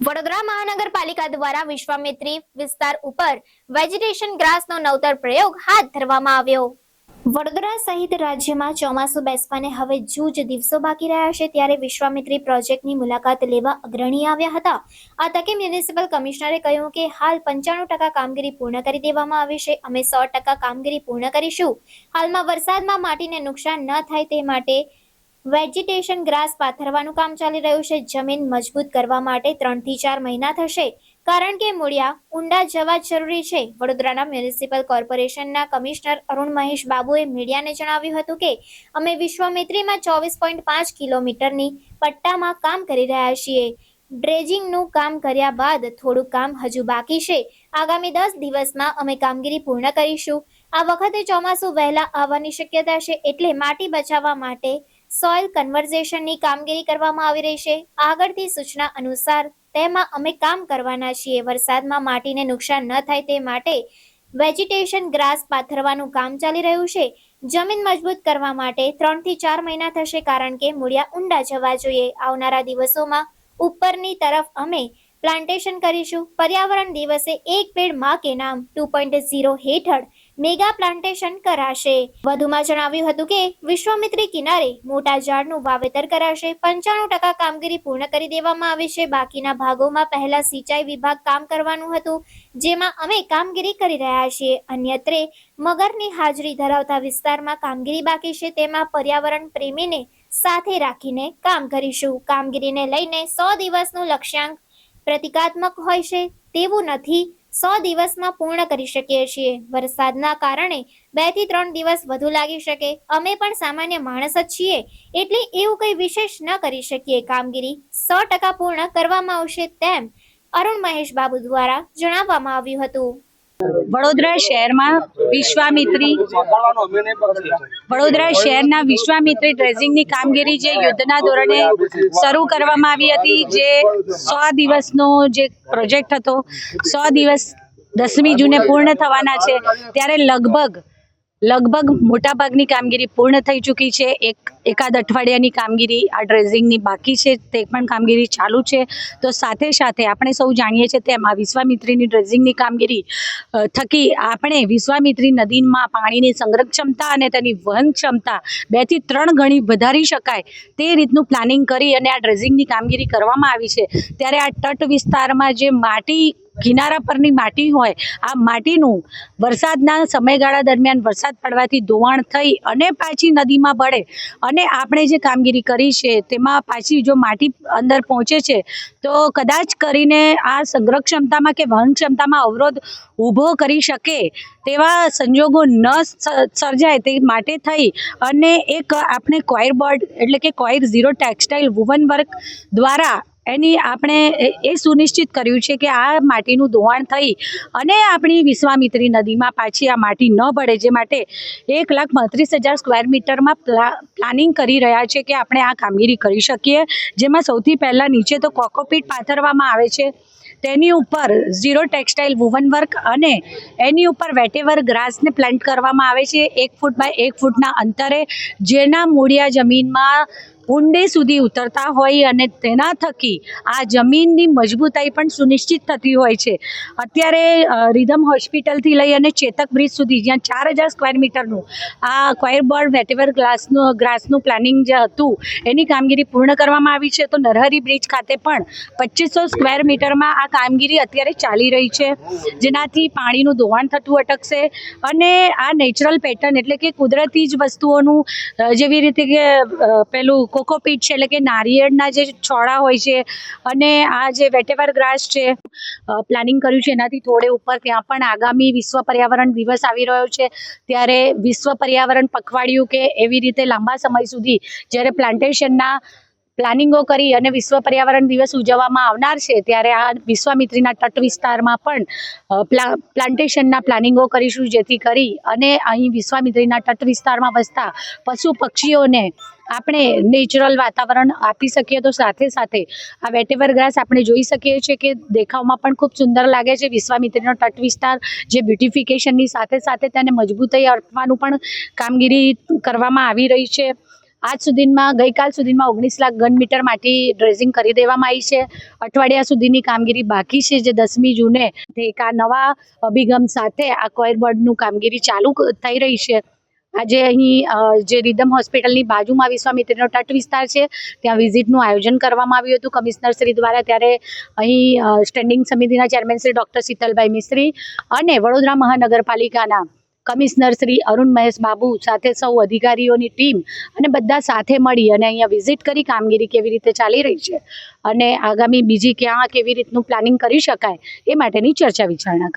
વડોદરા મહાનગરપાલિકા દ્વારા વિશ્વામિત્રી વિસ્તાર ઉપર વેજીટેશન ગ્રાસનો નવતર પ્રયોગ હાથ ધરવામાં આવ્યો. વડોદરા સહિત રાજ્યમાં ચોમાસું બેસવાને હવે જૂજ દિવસો બાકી રહ્યા છે ત્યારે વિશ્વામિત્રી પ્રોજેક્ટની મુલાકાત લેવા અગ્રણી આવ્યા હતા. આ તકે મ્યુનિસિપલ કમિશનરે કહ્યું કે હાલ પંચાણું ટકા કામગીરી પૂર્ણ કરી દેવામાં આવી છે. અમે સો ટકા કામગીરી પૂર્ણ કરીશું. હાલમાં વરસાદમાં માટીને નુકસાન ન થાય તે માટે વેજીટેશન ગ્રાસ પાથરવાનું કામ ચાલી રહ્યું છે. જમીન મજબૂત કરવા માટે ત્રણથી ચાર મહિના થશે. કારણ કે મૂળિયા ઊંડા જવા જરૂરી છે. વડોદરાના મ્યુનિસિપલ કોર્પોરેશનના કમિશનર અરુણ મહેશ બાબુએ મીડિયાને જણાવ્યું હતું કે, અમે વિશ્વામિત્રીમાં ચોવીસ પોઈન્ટ પાંચ કિલોમીટરની પટ્ટામાં કામ કરી રહ્યા છીએ. ડ્રેજિંગનું કામ કર્યા બાદ થોડું કામ હજુ બાકી છે. આગામી દસ દિવસમાં અમે કામગીરી પૂર્ણ કરીશું. આ વખતે ચોમાસું વહેલા આવવાની શક્યતા છે એટલે માટી બચાવવા માટે સોઇલ કન્વર્ઝેશનની કામગીરી કરવામાં આવી રહી છે. આગળથી સૂચના અનુસાર, તેમાં અમે કામ કરવાના છીએ. વરસાદમાં માટીને નુકસાન ન થાય તે માટે વેજીટેશન ગ્રાસ પાથરવાનું કામ ચાલી રહ્યું છે. જમીન મજબૂત કરવા માટે ત્રણથી ચાર મહિના થશે કારણ કે મૂળિયા ઊંડા જવા જોઈએ. આવનારા દિવસોમાં ઉપરની તરફ અમે પ્લાન્ટેશન કરીશું. પર્યાવરણ દિવસે એક પેડમાં કે નામ ટુ પોઈન્ટ ઝીરો હેઠળ મેગા પ્લાન્ટેશન કરાશે. વધુમાં જણાવ્યું હતું કે, વિશ્વામિત્રી કિનારે મોટા ઝાડનું વાવેતર કરાશે. પંચાણું ટકા કામગીરી પૂર્ણ કરી દેવામાં આવી છે. બાકીના ભાગોમાં પહેલા સિંચાઈ વિભાગ કામ કરવાનું હતું, જેમાં અમે કામગીરી કરી રહ્યા છીએ. અન્યત્રે, મગરની હાજરી ધરાવતા વિસ્તારમાં કામગીરી બાકી છે. તેમાં પર્યાવરણ પ્રેમીને સાથે રાખીને કામ કરીશું. કામગીરીને લઈને સો દિવસનું લક્ષ્યાંક પ્રતિકાત્મક હોય છે. તેવું નથી સો દિવસમાં પૂર્ણ કરી શકીએ છીએ. વરસાદના કારણે બેથી ત્રણ દિવસ વધુ લાગી શકે. અમે પણ સામાન્ય માણસ જ છીએ. એટલે એવું કંઈ વિશેષ ન કરી શકીએ. કામગીરી સો ટકા પૂર્ણ કરવામાં આવશે તેમ અરુણ મહેશ બાબુ દ્વારા જણાવવામાં આવ્યું હતું. વડોદરા શહેરમાં વિશ્વામિત્રી વડોદરા શહેરના વિશ્વામિત્રી ડ્રેસિંગની કામગીરી જે યુદ્ધના ધોરણે શરૂ કરવામાં આવી હતી, જે સો દિવસનો જે પ્રોજેક્ટ હતો, સો દિવસ દસમી જૂને પૂર્ણ થવાના છે, ત્યારે લગભગ લગભગ મોટાભાગની કામગીરી પૂર્ણ થઈ ચૂકી છે. એક એકાદ અઠવાડિયાની કામગીરી આ ડ્રેઝિંગની બાકી છે, તે પણ કામગીરી ચાલુ છે. તો સાથે સાથે આપણે સૌ જાણીએ છીએ તેમ આ વિશ્વામિત્રીની ડ્રેઝિંગની કામગીરી થકી આપણે વિશ્વામિત્રી નદીમાં પાણીની સંગ્રહ ક્ષમતા અને તેની વહન ક્ષમતા બેથી ત્રણ ગણી વધારી શકાય તે રીતનું પ્લાનિંગ કરી અને આ ડ્રેઝિંગની કામગીરી કરવામાં આવી છે. ત્યારે આ તટ વિસ્તારમાં જે માટી કિનારા પરની માટી હોય, આ માટીનું વરસાદના સમયગાળા દરમિયાન વરસાદ પડવાથી ધોવાણ થઈ અને પાછી નદીમાં ભળે અને આપણે જે કામગીરી કરી છે તેમાં પાછી જો માટી અંદર પહોંચે છે, તો કદાચ કરીને આ સંગ્રહ ક્ષમતામાં કે વહન ક્ષમતામાં અવરોધ ઊભો કરી શકે તેવા સંજોગો ન સર્જાય તે માટે થઈ અને એક આપણે કોયર બોર્ડ એટલે કે coir zero textile woven work દ્વારા એની આપણે એ- સુનિશ્ચિત કર્યું છે કે આ માટીનું ધોવાણ થઈ અને આપણી વિશ્વામિત્રી નદીમાં પાછી આ માટી ન ભળે, જે માટે એક લાખ બત્રીસ હજાર સ્ક્વેર મીટરમાં પ્લા પ્લાનિંગ કરી રહ્યા છે કે આપણે આ કામગીરી કરી શકીએ. જેમાં સૌથી પહેલાં નીચે તો કોકોપીટ પાથરવામાં આવે છે. તેની ઉપર ઝીરો ટેક્સટાઇલ વુવન વર્ક અને એની ઉપર વેટેવર ગ્રાસને પ્લાન્ટ કરવામાં આવે છે. એક ફૂટ બાય એક ફૂટના અંતરે, જેના મૂળિયા જમીનમાં ઊંડે સુધી ઉતરતા હોય અને તેના થકી આ જમીનની મજબૂતાઈ પણ સુનિશ્ચિત થતી હોય છે. અત્યારે રિધમ હોસ્પિટલથી લઈ અને ચેતક બ્રિજ સુધી જ્યાં ચાર હજાર સ્ક્વેર મીટરનું આ ક્વાયરબર્ડ વેટેવર ગ્લાસનું ગ્રાસનું પ્લાનિંગ જે હતું, એની કામગીરી પૂર્ણ કરવામાં આવી છે. તો નરહરી બ્રિજ ખાતે પણ પચીસો સ્ક્વેર મીટરમાં આ કામગીરી અત્યારે ચાલી રહી છે. જેનાથી પાણીનું ધોવાણ થતું અટકશે અને આ નેચરલ પેટર્ન એટલે કે કુદરતી જ વસ્તુઓનું જેવી રીતે કે પેલું કોકોપીટ છે, એટલે કે નારિયેળના જે છોડા હોય છે અને આ જે વેટેવર ગ્રાસ છે પ્લાનિંગ કર્યું છે એનાથી થોડે ઉપર ત્યાં પણ આગામી વિશ્વ પર્યાવરણ દિવસ આવી રહ્યો છે. ત્યારે વિશ્વ પર્યાવરણ પખવાડિયું કે એવી રીતે લાંબા સમય સુધી જ્યારે પ્લાન્ટેશનના પ્લાનિંગો કરી અને વિશ્વ પર્યાવરણ દિવસ ઉજવવામાં આવનાર છે, ત્યારે આ વિશ્વામિત્રીના તટ વિસ્તારમાં પણ પ્લાન્ટેશનના પ્લાનિંગો કરીશું જેથી કરી અને અહીં વિશ્વામિત્રીના તટ વિસ્તારમાં વસતા પશુ પક્ષીઓને આપણે નેચરલ વાતાવરણ આપી શકીએ તો સાથે સાથે આ વેટેવર ગ્રાસ આપણે જોઈ શકીએ છીએ કે દેખાવમાં પણ ખૂબ સુંદર લાગે છે. વિશ્વામિત્રીનો તટ વિસ્તાર જે બ્યુટિફિકેશનની સાથે સાથે તેને મજબૂતાઈ આપવાનું પણ કામગીરી કરવામાં આવી રહી છે. આજ સુધીમાં, ગઈકાલ સુધીમાં ઓગણીસ લાખ ઘન મીટર માટી ડ્રેસિંગ કરી દેવામાં આવી છે. અઠવાડિયા સુધીની કામગીરી બાકી છે જે દસમી જૂને. એક આ નવા અભિગમ સાથે આ કોયર બોર્ડનું કામગીરી ચાલુ થઈ રહી છે. આજે અહીં જે રિધમ હોસ્પિટલની બાજુમાં વિશ્વામિત્રીનો તટ વિસ્તાર છે, ત્યાં વિઝિટનું આયોજન કરવામાં આવ્યું હતું. કમિશનર શ્રી દ્વારા ત્યારે અહીં સ્ટેન્ડિંગ સમિતિના ચેરમેન શ્રી ડૉક્ટર શીતલભાઈ મિસ્ત્રી અને વડોદરા મહાનગરપાલિકાના કમિશનર શ્રી અરુણ મહેશ બાબુ સાથે સૌ અધિકારીઓની ટીમ અને બધા સાથે મળી અને અહીંયા વિઝિટ કરી કામગીરી કેવી રીતે ચાલી રહી છે અને આગામી બીજી ક્યાં કેવી રીતનું પ્લાનિંગ કરી શકાય એ માટેની ચર્ચા વિચારણા